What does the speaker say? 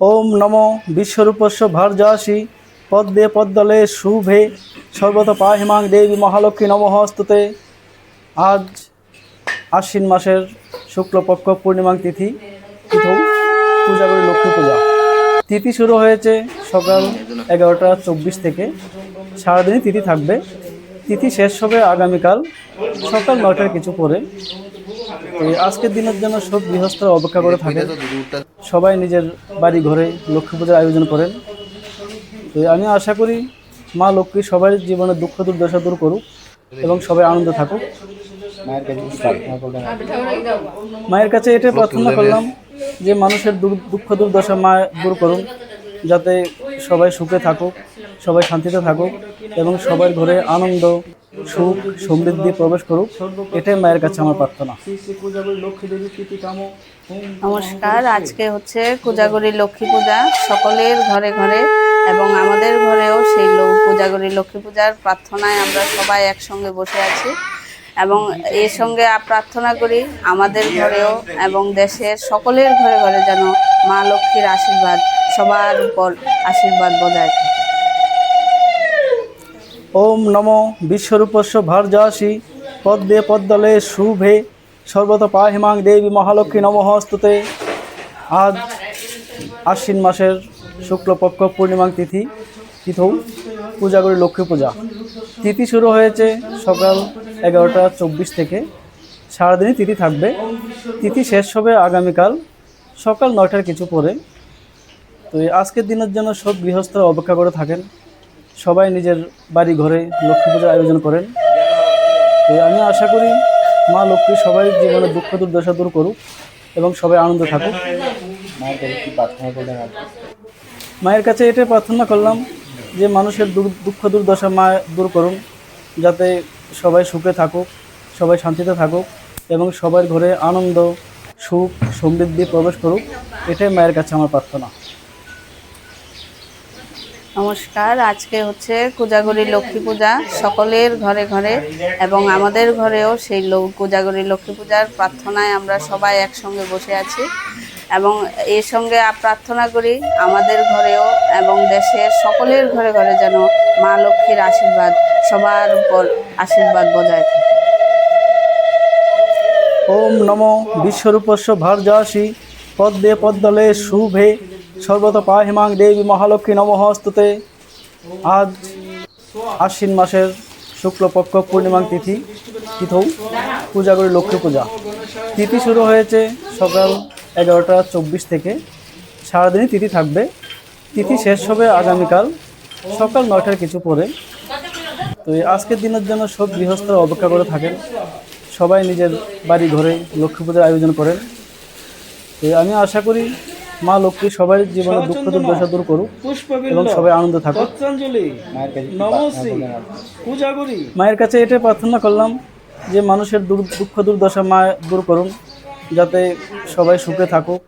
ওম নম বিশ্বরূপস্য ভার্যাসি। পদ্মে পদ্মলে শুভে। সর্বত পাহিমাং দেবী মহালক্ষ্মী নমঃস্তুতে আজ আশ্বিন মাসের শুক্লপক্ষ পূর্ণিমাং তিথি পূজা করি লক্ষ্মী পূজা। তিথি শুরু হয়েছে সকাল এগারোটা চব্বিশ থেকে। সারাদিনই তিথি থাকবে। তিথি শেষ হবে আগামীকাল সকাল নয়টার কিছু পরে। আজকের দিনের জন্য সব গৃহস্থরা অপেক্ষা করে থাকে সবাই নিজের বাড়ি ঘরে লক্ষ্মী পূজার আয়োজন করেন। তো আমি আশা করি মা লক্ষ্মী সবাই জীবনে দুঃখ দুর্দশা দূর করুক এবং সবাই আনন্দ থাকুক। মায়ের কাছে এটাই প্রার্থনা করলাম যে মানুষের দুঃখ দুর্দশা মা দূর করুন যাতে সবাই সুখে থাকুক, সবাই শান্তিতে থাকুক এবং সবার ঘরে আনন্দ, সুখ, সমৃদ্ধি প্রবেশ করুক, এটাই মায়ের কাছে আমার প্রার্থনা। নমস্কার, আজকে হচ্ছে কোজাগরী লক্ষ্মী পূজা। সকলের ঘরে ঘরে এবং আমাদের ঘরেও সেই কোজাগরী লক্ষ্মী পূজার প্রার্থনায় আমরা সবাই একসঙ্গে বসে আছি। এবং এর সঙ্গে প্রার্থনা করি আমাদের ঘরেও এবং দেশের সকলের ঘরে ঘরে যেন মা লক্ষ্মীর আশীর্বাদ সবার উপর আশীর্বাদ বজায় থাকে। ওম নম বিশ্বরূপস্য ভার্যাসি। পদ্মে পদ্মলে শুভে। সর্বত পাহিমাং দেবী মহালক্ষ্মী নমঃস্তুতে। আজ আশ্বিন মাসের শুক্লপক্ষ পূর্ণিমাং তিথি। তিথৌ পূজা করি লক্ষ্মী পূজা। তিথি শুরু হয়েছে সকাল এগারোটা চব্বিশ থেকে। সারাদিনই তিথি থাকবে। তিথি শেষ হবে আগামীকাল সকাল নয়টার কিছু পরে। তো আজকের দিনের জন্য সব গৃহস্থরা অপেক্ষা করে থাকেন। সবাই নিজের বাড়ি ঘরে লক্ষ্মী পূজার আয়োজন করেন। তো আমি আশা করি মা লক্ষ্মী সবাই জীবনে দুঃখ দুর্দশা দূর করুক এবং সবাই আনন্দ থাকুক। মায়ের কাছে এটাই প্রার্থনা করলাম যে মানুষের দুঃখ দুর্দশা মা দূর করুন, যাতে সবাই সুখে থাকুক, সবাই শান্তিতে থাকুক এবং সবার ঘরে আনন্দ, সুখ, সমৃদ্ধি প্রবেশ করুক। এটাই মায়ের কাছে আমার প্রার্থনা। নমস্কার, আজকে হচ্ছে কোজাগরী লক্ষ্মী পূজা। সকলের ঘরে ঘরে এবং আমাদের ঘরেও সেই কোজাগরী লক্ষ্মী পূজার প্রার্থনায় আমরা সবাই একসঙ্গে বসে আছি। এবং এর সঙ্গে প্রার্থনা করি আমাদের ঘরেও এবং দেশের সকলের ঘরে ঘরে যেন মা লক্ষ্মীর আশীর্বাদ, সবার উপর আশীর্বাদ বজায় থাকে। ওম নম বিশ্বরূপস্য ভার্যাসি। পদ্মে পদ্মলে শুভে সর্বত পাহিমাং দেবী মহালক্ষ্মী নমঃস্তুতে আজ আশ্বিন মাসের শুক্লপক্ষ পূর্ণিমা তিথি, তিথৌ, পূজা করি লক্ষ্মী পূজা। তিথি শুরু হয়েছে সকাল এগারোটা চব্বিশ থেকে। সারাদিনই তিথি থাকবে। তিথি শেষ হবে আগামীকাল সকাল নয়টার কিছু পরে। তো আজকের দিনের জন্য সব গৃহস্থরা অপেক্ষা করে থাকেন। সবাই নিজের বাড়ি ঘরে লক্ষ্মী পূজার আয়োজন করেন। তো আমি আশা করি মা লক্ষ্মী সবাই জীবনে দুঃখ দুর্দশা দূর করুক এবং সবাই আনন্দ থাকুক। মায়ের কাছে এটা প্রার্থনা করলাম। যে মানুষের দুঃখ দুর্দশা মা দূর করুন যাতে সবাই সুখে থাকুক।